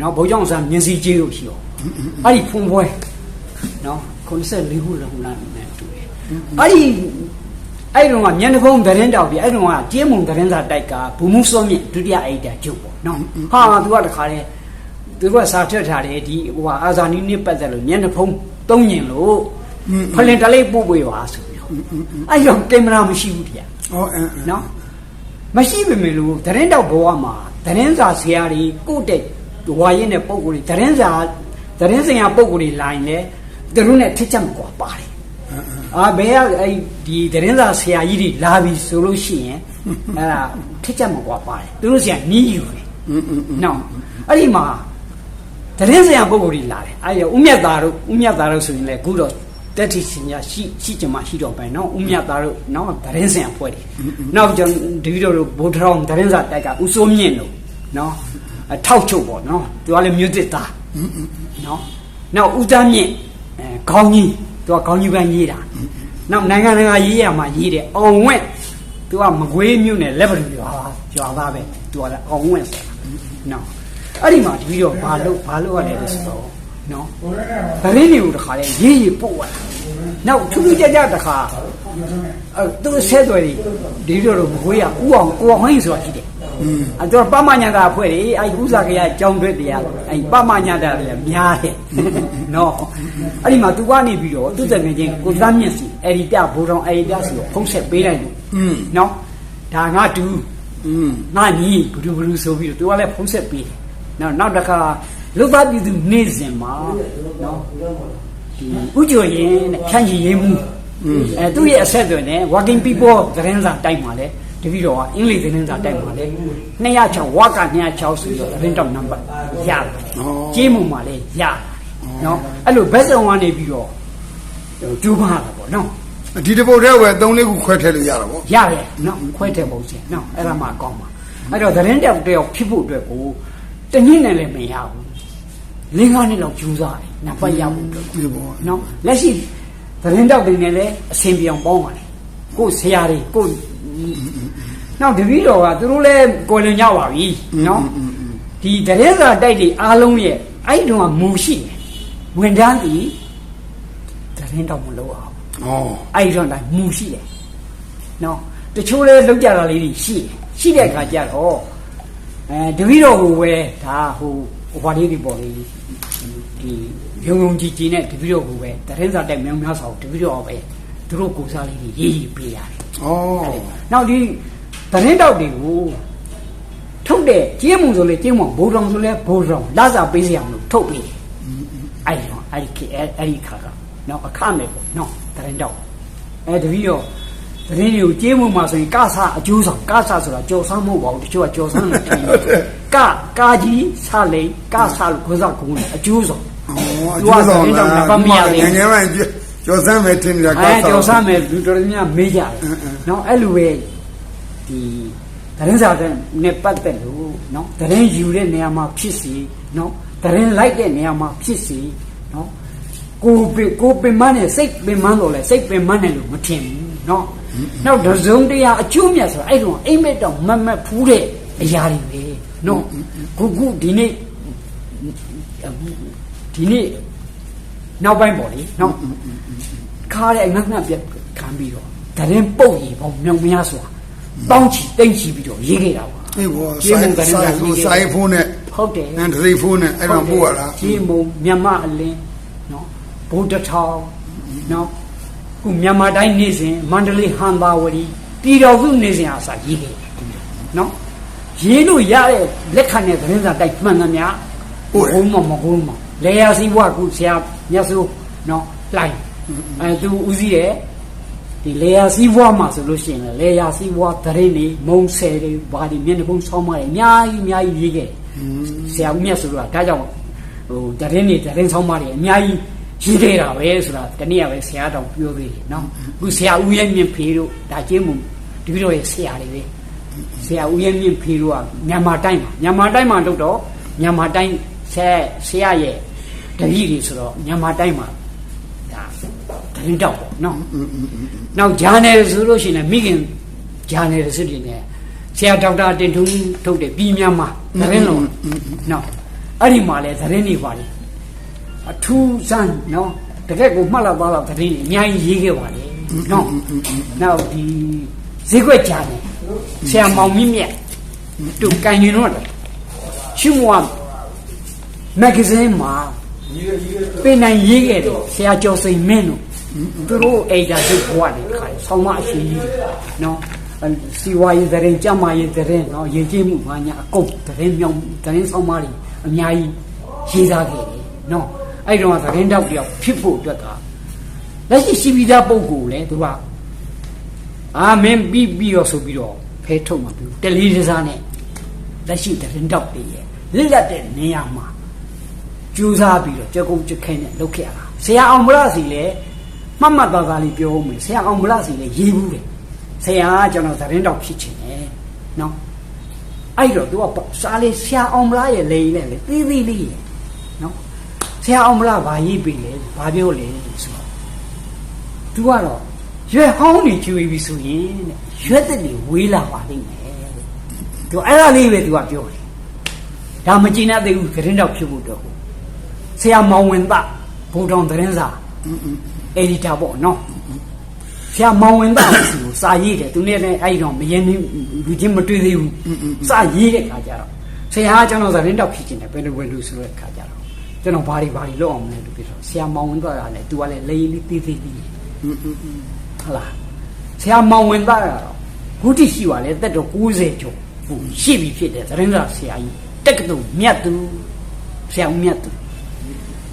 နော်ဘိုးကြောင့်စားမြင်းစည်းကြီးကိုရှိတော့အဲ့ဒီဖုံပွဲနော်94ခုလုံးလာနေတူတယ်အဲ့ဒီအဲ့ဒီတော့ကမျက်နှာဖုံးသတင်းတောက်ပြီအဲ့ဒီတော့ကကျင်းမုံသတင်းစာတိုက်ကဘူမှုစောမြင့်ဒုတိယအိတ်တာကျုပ်ပေါ့နော်ဟာသူကတခါလေသူကစာထက်ထားတယ်ဒီဟိုဟာအာဇာနည်နဲ့ပတ်သက်လို့မျက်နှာဖုံးသုံးညင်လို့ဖလင်တလေးပို့ပေးပါဆိုပြီးတော့အဲ့တော့ကင်မရာမရှိဘူးတရားဟောအင်းနော်မရှိပေမဲ့လို့သတင်းတောက်ဘဝမှာသတင်းစာဆရာတွေကိုယ့်တဲ့ ဝါရင်တဲ့ပုံကိုယ်တွေသတင်းစာသတင်းစင်ရပုံကိုယ်တွေလာရင်လေသူတို့နဲ့ထစ်ချက်မကွာပါတယ်အာဘယ်ကအဲ့ဒီသတင်းစာဆရာကြီးတွေလာပြီဆိုလို့ရှိရင်အဲ့ဒါထစ်ချက်မကွာပါတယ်သူတို့ဆရာနီးယူတယ်နော်အဲ့ဒီမှာသတင်းစင်ရပုံကိုယ်တွေလာတယ်အဲ့ရဦးမြတ်သားတို့ဦးမြတ်သားတို့ဆိုရင်လေအခုတော့တက်တီစင်ရရှိရှိကြမှာရှိတော့ပဲနော်ဦးမြတ်သားတို့နော်သတင်းစင်ရဖွဲ့တယ်နောက်ကျွန်တော်ဒီဗီဒီယိုတို့ဘိုးထောင်သတင်းစာတိုက်ကဦးစိုးမြင့်တို့နော်အ ထောက်ချုပ်ပေါ့နော်သူကလည်းမြို့တစ်သားနော်နောက်ဦးသားမြင့်အဲခေါင်းကြီးသူကခေါင်းကြီးပန်းရေးတာနောက်နိုင်ငံတကာရေးရမှာရေးတယ်အောင်ဝက်သူကမကွေးမြို့နယ်လက်ပံရွာရွာသားပဲသူကလည်းအောင်ဝက်ဆိုတာနော်အဲ့ဒီမှာဒီဗီဒီယိုဘာလို့ဘာလို့ရလဲလို့ဆိုတော့နော်သတင်းတွေကိုတခါလဲရေးရေးပို့ရတာနောက်ထူးထူးခြားခြားတခါအဲသူဆဲသွယ်ဒီဗီဒီယိုတော့မကွေးရဥအောင်ကိုအောင်ဟိန်းဆိုတာရှိတယ် အဲတော့ပမညာတာအဖွဲ့တွေအဲဥစားကရအကြောင်းတွေတရားအဲပမညာတာတွေများတယ်နော်အဲ့ဒီမှာသူကနေပြီးတော့သူတကယ်ချင်းကိုသားမြင့်စီအဲ့ဒီပြဘိုးတော်အဲ့ဒီပြစီကိုဖုံးဆက်ပေးလိုက်လို့နော်ဒါငါတူอืมငါညီဘလူဘလူဆိုပြီးတော့သူကလည်းဖုံးဆက်ပေးတယ်နော်နောက်တစ်ခါလူသားပြည်သူနေ့စဉ်မှာနော်ဒီဥကြရင်တဲ့ဖြန့်ချီရေးမှုအဲသူ့ရဲ့အဆက်အသွယ်နဲ့ working people သတင်းစာတိုက်မှာလဲ တပည့်တော်ကအင်္ဂလိပ်သတင်းစာတိုက်မှာလဲ206ဝါက206ဆိုပြီးတော့သတင်းတောက်နံပါတ်ရတယ်ကြေးမှုမှာလဲရတယ်နော်အဲ့လိုဘက်ဆောင်ကနေပြီးတော့ကျိုးပါတာပေါ့နော်ဒီတစ်ပုတ်တည်းပဲ၃လေးခုခွဲထည့်လို့ရတာဗောရတယ်နော်ခွဲတဲ့ပုံစံနော်အဲ့ဒါမှအကောင်းပါအဲ့တော့သတင်းတောက်တယောက်ဖြစ်ဖို့အတွက်ကိုတနည်းနဲ့လည်းမရဘူးလင်းကားနဲ့တော့ကျူးစားတယ်နံပါတ်ရဖို့အတွက်ဒီဗောနော်လက်ရှိသတင်းတောက်တွေနဲ့လည်းအဆင်ပြေအောင်ပေါင်းပါလေကို့ဆရာတွေကို့ နောက်တပည့်တော်ကသူတို့လည်းကိုယ်လင်ကြပါပြီနော်ဒီသတင်းစာတိုက်တွေအားလုံးရဲ့အဲ့ဒီတော့ကမူရှိတယ်ဝန်ထမ်းဒီသတင်းတောက်မလို့အောင်ဩအဲ့ဒီတော့တိုင်းမူရှိတယ်နော်တချို့လည်းလောက်ကြတာလေးတွေရှိတယ်ရှိတဲ့အခါကျတော့အဲတပည့်တော်ကိုပဲဒါဟိုဟိုဘာလေးတွေပေါ့လေဒီရုံရုံကြီးကြီးနဲ့တပည့်တော်ကိုပဲတရင်စာတိုက်မြောင်များစွာကိုတပည့်တော်ပဲသူတို့ကိုစားလေးတွေရေးရေးပေးရတယ်ဩ နောက်ဒီတရင်တောက်တွေကိုထုတ်တဲ့ကျင်းမှုဆိုလေကျင်းမှုဘိုးတော်ဆိုလေဘိုးတော်လာစာပေးစရာမလို့ထုတ်ပေးတယ်အဲ့ဒီတော့အဲ့ဒီခေတ်အဲ့ဒီခါကနော်အခမဲ့ပေါ့နော်တရင်တောက်အဲတပည့်တော်တရင်တွေကိုကျင်းမှုမှာဆိုရင်ကဆာအကျိုးဆောင်ကဆာဆိုတာကြော်ဆန်းမဟုတ်ပါဘူးတချို့ကကြော်ဆန်းလို့ထင်တယ်ကကာကြီးဆလိန်ကဆာလို့ခွစားကုန်းတယ်အကျိုးဆောင်ဩအကျိုးဆောင်လားငယ်ငယ်မှ ကျော်စမ်းမယ်ထင်နေတာအဲကြော်ဆန်းမယ်လူတော်တော်များများမေးကြတယ်နော်အဲ့လိုပဲဒီသတင်းစာတဲ့နဲ့ပတ်သက်လို့နော်သတင်းယူတဲ့နေရာမှာဖြစ်စီနော်သတင်းလိုက်တဲ့နေရာမှာဖြစ်စီနော်ကိုပင်ကိုပင်မနဲ့စိတ်ပင်မတော့လဲစိတ်ပင်မနဲ့လို့မထင်ဘူးနော်နောက်ဒဇုံတရားအကျိုးမြတ်ဆိုအဲ့တော့အိမ်မက်တော့မမတ်ဖူးတဲ့အရာတွေပဲနော်ခုခုဒီနေ့ဒီနေ့နောက်ပိုင်းပေါ့လေနော် ခါတဲ့ငတ်ငတ်ပြက်ခံပြီးတော့တရင်ပုတ်ရီပေါ့မြောင်များစွာတောင်းချီတိတ်ချီပြီးတော့ရေးခဲ့တာပါအေးဗောကျေးဆိုင်မုံကလည်းဆိုင်ရေးခဲ့ဆိုင်ဖုန်းနဲ့ဟုတ်တယ်အန်ဒရီဖုန်းနဲ့အဲ့တော့ပို့ရတာကျေးမုံမြန်မာအလင်းနော်ဗုဒ္ဓထောင်နော်ခုမြန်မာတိုင်းနေစဉ်မန္တလေးဟန်ပါဝတီပြည်တော်စုနေစဉ်အစားရေးခဲ့တယ်နော်ရေးလို့ရတဲ့လက်ခံတဲ့သတင်းစာတိုက်မှန်သမျှဘုံမမကုန်းမလေယာစီဘွားခုဆရာမြတ်စိုးနော်လှိုင်း အဲသူဦးစီးတဲ့ဒီလေယာစီးပွားမှာဆိုလို့ရှိရင်လေယာစီးပွားတရင်နေမုံဆယ်တွေဘာဒီမျက်နှာဖုံးဆောင်းပါတယ်အများကြီးအများကြီးရေးခဲ့ဆရာဦးမြတ်ဆိုတော့ဒါကြောင့်ဟိုတရင်နေတရင်ဆောင်းပါတယ်အများကြီးရေးခဲ့တာပဲဆိုတာတနည်းအားပဲဆရာတောင်ပြောသေးတယ်နော်အခုဆရာဦးရဲ့မြင့်ဖေးတို့ဒါကျင်းမှုဒီလိုရဲ့ဆရာတွေပဲဆရာဦးရဲ့မြင့်ဖေးတို့ကမြန်မာတိုင်းမှာမြန်မာတိုင်းမှာတော့တော့မြန်မာတိုင်းဆရာဆရာရဲ့တပည့်တွေဆိုတော့မြန်မာတိုင်းမှာဒါ တရင်တောက်ပေါ့နော်နောက်ဂျာနယ်ဆိုလို့ရှိရင်လည်းမိခင်ဂျာနယ်စစ်တွေနဲ့ဆရာဒေါက်တာတင်ထုံးထုတ်တဲ့ပြည်များမှာသတင်းလုံးနော်အဲ့ဒီမှာလဲသတင်းတွေပါလေအထူးစမ်းနော်တကယ့်ကိုမှတ်လောက်သွားတော့သတင်းတွေအများကြီးရေးခဲ့ပါလေနော်နောက်ဒီဈေးကွက်ကြားတယ်ဆရာမောင်မြင့်မြတ်သူကန်ရင်တော့ရှုမွားမဂ္ဂဇင်းမှာပြင်နိုင်ရေးခဲ့တယ်ဆရာကျော်စိန်မင်းတို့ သူတို့အိဒါဒုဘဝတွေခါဆောင်းမအရှိကြီးနော်အဲ့စီဝါရေးသတင်းကြမ်းမာရေးသတင်းနော်ရေးကြည့်မှုဘာညာအကုန်သတင်းမြောင်သတင်းဆောင်းမတွေအများကြီးရေးသားခဲ့တယ်နော်အဲ့တော့သတင်းတောက်တယောက်ဖြစ်ဖို့အတွက်ကလက်ရှိရှိပြီးသားပုံကိုလည်းသူကအာမင်းပြီးပြီးတော့ဆိုပြီးတော့ဖဲထုတ်မှာပြီးတယ်လီတစားနဲ့လက်ရှိသတင်းတောက်တွေရဲ့လက်လက်တဲ့နေရာမှာကြိုးစားပြီးတော့ကြက်ကုန်းကြက်ခဲနဲ့လုပ်ခဲ့ရတာဆရာအောင်မလားစီလည်း မှတ်မှတ်သားသားလေးပြောဦးမယ်ဆရာအောင်မလားစီလည်းရေးဘူးတယ်ဆရာကကျွန်တော်သတင်းတောက်ဖြစ်ချင်တယ်နော်အဲ့တော့သူကစားလေးဆရာအောင်မလားရဲ့လေနဲ့လေသီးသီးလေးရဲ့နော်ဆရာအောင်မလားဘာရေးပြီလဲဘာပြောလဲဆိုတော့သူကတော့ရွက်ဟောင်းနေကျွေးပြီဆိုရင်တဲ့ရွက်တဲ့နေဝေးလာပါလိမ့်မယ်တဲ့သူအဲ့ဒါလေးပဲသူကပြောတယ်ဒါမကျင်တဲ့သေးဘူးသတင်းတောက်ဖြစ်ဖို့တော့ဆရာမောင်ဝင်သားဘုံတော်သတင်းစာ အက်ဒီတာပေါ့နော်ဆရာမောင်ဝင်သားကိုစာရေးတယ်သူနဲ့လည်းအဲ့ဒီတော့မရင်လူချင်းမတွေ့သေးဘူးစာရေးတဲ့ခါကျတော့ဆရာကကျွန်တော်သတင်းတောက်ဖြစ်နေတယ်ဘယ်လိုဘယ်လိုဆိုတဲ့ခါကျတော့ကျွန်တော်ဘာတွေဘာတွေလုပ်အောင်မလဲလို့ပြောတော့ဆရာမောင်ဝင်သားကလည်းသူကလည်းလိမ့်လေးသေးသေးလေးဟုတ်လားဆရာမောင်ဝင်သားကတော့ဂုတိရှိပါလေတက်တော့90ကျော်ရှိပြီဖြစ်တယ်သတင်းစာဆရာကြီးတက်ကတူမြတ်သူဆရာဦးမြတ်သူ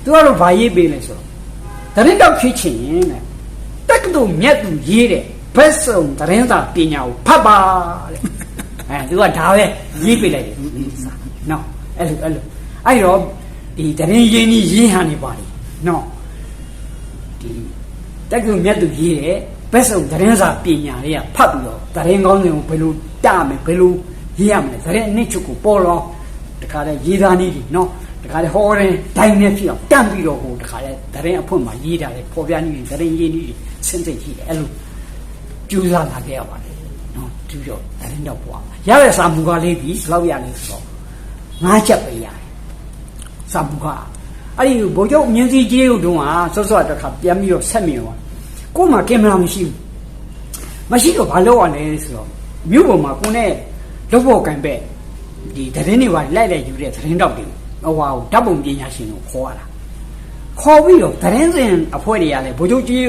သူကတော့ဗာရေးပေးလဲဆိုတော့ တရင်တော့ဖြစ်ချင်ရင်တဲ့တက္ကသိုလ်မြတ်သူရေးတဲ့ဘက်စုံတရင်သာပညာကိုဖတ်ပါတဲ့အဲသူကဒါပဲရေးပေးလိုက်တယ်စာနော်အဲ့လိုအဲ့လိုအဲ့တော့ဒီတရင်ရင်းကြီးရင်းဟန်နေပါလေနော်ဒီတက္ကသိုလ်မြတ်သူရေးတဲ့ဘက်စုံတရင်စာပညာတွေကဖတ်ပြီးတော့တရင်ကောင်းစဉ်ကိုဘယ်လိုတမယ်ဘယ်လိုရေးရမလဲတရင်အနှစ်ချုပ်ကိုပေါ်လောတခါတည်းရေးသားနည်းဒီနော် တခါလေဟောတယ်ဒိုင်းနဲ့ဖြစ်အောင်တန့်ပြီးတော့ဟိုတခါလေတရင်အဖွင့်မှာရေးတာလေပေါ်ပြနည်းတရင်ရေးနည်းစင်စိတ်ရှိတယ်အဲ့လိုကျူးစားလာခဲ့ရပါတယ်နော်ကျူးတော့တရင်တော့ပွားရတဲ့စာမူကားလေးဒီဘယ်လောက်ရလဲဆိုတော့ငါးချက်ပဲရတယ်စာမူကားအဲ့ဒီဘိုးချုပ်မြင်းစည်းကြီးတို့တုန်းကစောစောတခါပြန်ပြီးတော့ဆက်မြင်သွားကို့မှာကင်မရာမရှိဘူးမရှိတော့ဘာလုပ်ရလဲဆိုတော့မြို့ပေါ်မှာကိုနဲ့လုပ်ဖို့ကံပဲဒီသတင်းတွေပါလိုက်လိုက်ယူတဲ့သတင်းတောက်တွေ ဟိုဟာဓာတ်ပုံပညာရှင်ကိုခေါ်ရတာခေါ်ပြီးတော့သတင်းစင်အဖွဲ့တွေကလည်းဘိုးချုပ်ကြီး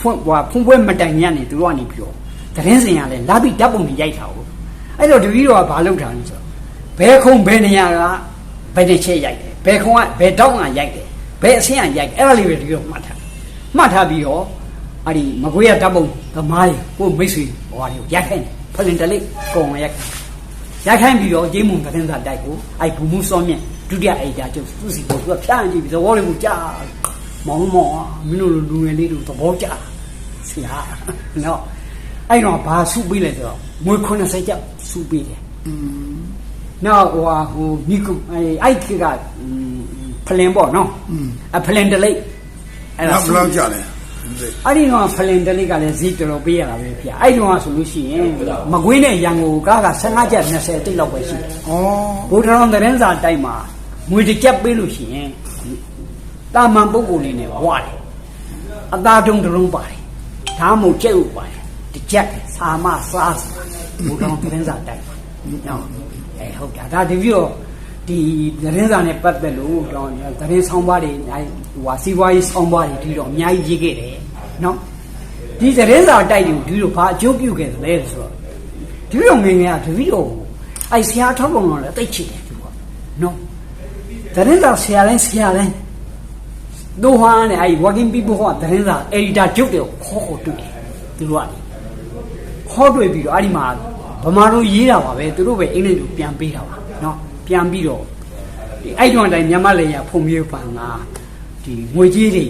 ဖွင့်ဟိုဖုံးပွဲမတိုင်ညနေသူတို့ကနေပြောသတင်းစင်ကလည်းလာပြီးဓာတ်ပုံတွေရိုက်တာဟုတ်အဲ့တော့တပည့်တော်ကဘာလုပ်တာလဲဆိုတော့ဘဲခုံဘဲနေရကဘယ်တစ်ချက်ရိုက်တယ်ဘဲခုံကဘဲတောင်းကရိုက်တယ်ဘဲအဆင်းကရိုက်အဲ့ဒါလေးပဲတပည့်တော်မှတ်ထားမှတ်ထားပြီးတော့အဲ့ဒီမကွေးရဓာတ်ပုံသမားတွေကိုမိတ်ဆွေဟိုဟာတွေကိုရိုက်ခိုင်းတယ်ဖလင်တလိကုံရိုက်ခိုင်း ရိုက်ခိုင်းပြီးတော့ဂျိမ်းမုံသတင်းစာတိုက်ကိုအဲ့ဘူမှုစောမြင့်ဒုတိယအိဒါကျုပ်သူစီကိုသူကဖြန့်ကြည့်ပြီးသဘောလေးကိုကြားမောင်မောင်မင်းတို့လူငယ်လေးတို့သဘောကျဆရာနော်အဲ့တော့ဘာစုပေးလဲဆိုတော့မွေ90ကျပ်စုပေးတယ်နောက်ဟိုဟာဟိုမိကုအဲ့အဲ့ခေတ်ကဖလင်ပေါ့နော်အဖလင်တလိအဲ့နောက်ဘယ်လောက်ကြလဲ အဲ့ဒီတော့ဖလင်တလိကလည်းဈေးတော်တော်ပေးရတာပဲဗျအဲ့ဒီတော့ဆိုလို့ရှိရင်မကွေးနဲ့ရန်ကုန်ကားက15ကျပ်20တိတ်လောက်ပဲရှိတယ်ဩဘုရားတော်သတင်းစာတိုက်မှာငွေတစ်ကြက်ပေးလို့ရှိရင်တာမန်ပုဂ္ဂိုလ်လေးနဲ့ဝရတယ်အသားတုံးတစ်လုံးပါတယ်ဒါမှမဟုတ်ကျဲ့ဥပါတယ်တစ်ကြက်စာမစားစဘုရားတော်သတင်းစာတိုက်မှာနော်အဲဟုတ်တာဒါတပြီးတော့ ဒီသတင်းစာနဲ့ပတ်သက်လို့တော့သတင်းဆောင်ပါးတွေအဲဟိုဟာစီးပွားရေးဆောင်ပါးတွေဒီတော့အများကြီးရေးခဲ့တယ်နော်ဒီသတင်းစာတိုက်တွေကိုဒီလိုဘာအကျိုးပြုခဲ့သလဲဆိုတော့ဒီလိုငယ်ငယ်ကတပြီးတော့အဲဆရာထောက်ပုံတော့လည်းတိတ်ချစ်တယ်သူကနော်သတင်းစာဆရာတိုင်းဆရာတိုင်းတို့ဟာနဲ့အဲ working people ဟောသတင်းစာ editor ကျုပ်တွေကိုခေါ်ခေါ်တွေ့တယ်သူတို့ကလေခေါ်တွေ့ပြီးတော့အဲ့ဒီမှာဗမာတို့ရေးတာပါပဲသူတို့ပဲအင်္ဂလိပ်လိုပြန်ပေးတာပါနော် ပြန်ပြီးတော့ဒီအဲ့ဒီအတိုင်းမြန်မာလေရဖုံမျိုးပန်ကဒီငွေကြီးတွေ